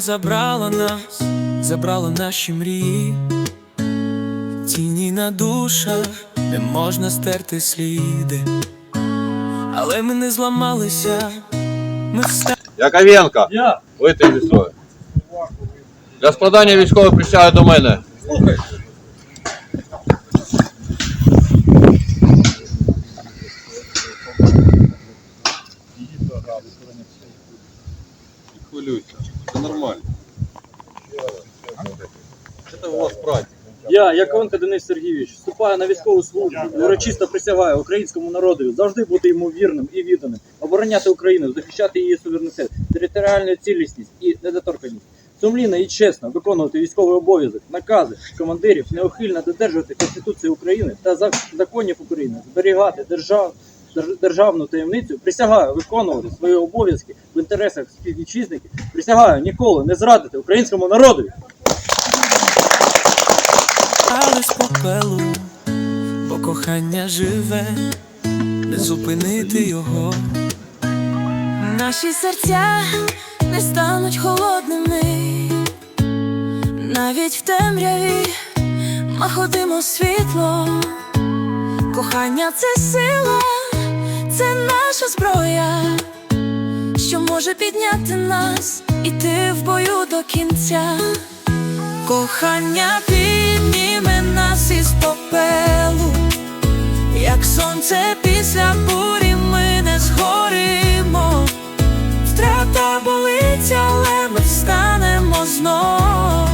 забрала нас, забрала наші мрії, тіні на душах, не можна стерти сліди, але ми не зламалися, ми встали. Яковенко, Я. вийти зі строю. Для складання військової присяги до мене. Слухай. Не хвилюйся, це нормально. Це у вас праздник. Я, Яковенко Денис Сергійович, вступаю на військову службу і урочисто присягаю українському народові завжди бути йому вірним і відданим, обороняти Україну, захищати її суверенітет, територіальну цілісність і недоторканність. Сумлінно і чесно виконувати військовий обов'язок, накази командирів, неухильно додержувати Конституції України та законів України, зберігати держав, держ- державну таємницю, присягаю виконувати свої обов'язки в інтересах співвітчизників, присягаю ніколи не зрадити українському народові. Але з попелу, бо кохання живе, не зупинити його. Наші серця не стануть холодними, навіть в темряві ми ходимо світло. Кохання це сила, це наша зброя, що може підняти нас, іти в бою до кінця. Кохання підніме нас із попелу, як сонце після бурі ми не згоримо. Втрата болить, але ми встанемо знов.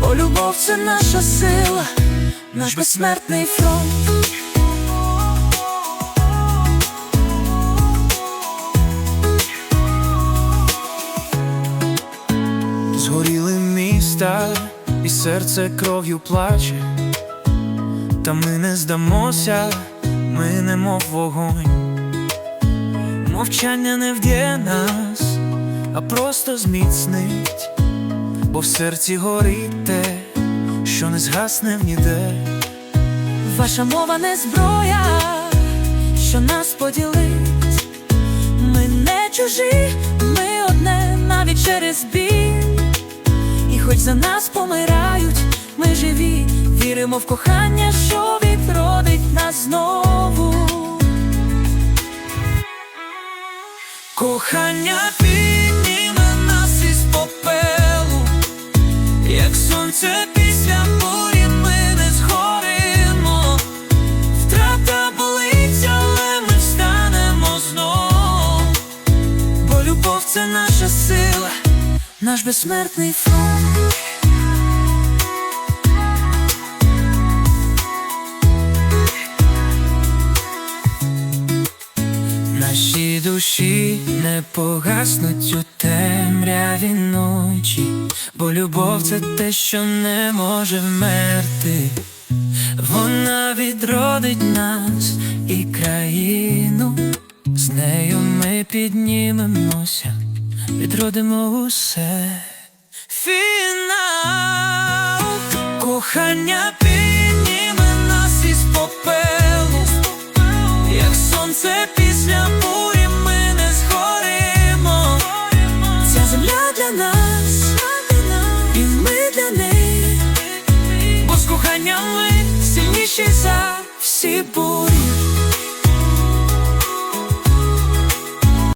Бо любов це наша сила, наш безсмертний фронт. Згоріли міста, і серце кров'ю плаче, та ми не здамося, ми немов вогонь. Мовчання не вдє нас, а просто зміцнить, бо в серці горить те, що не згасне ніде. Ваша мова не зброя, що нас поділить. Ми не чужі, ми одне навіть через біль. Хоч за нас помирають, ми живі, віримо в кохання, що відродить нас знову. Кохання підніме нас із попелу, як сонце після бурі не згоримо. Втрата болить, ми встанемо знов. Бо це наша сила, наш безсмертний фронт. Наші душі не погаснуть у темряві ночі, бо любов це те, що не може вмерти. Вона відродить нас і країну, з нею ми піднімемося, відродимо усе. Фінал кохання неї. Бо з коханням ми сильніші за всі бурі.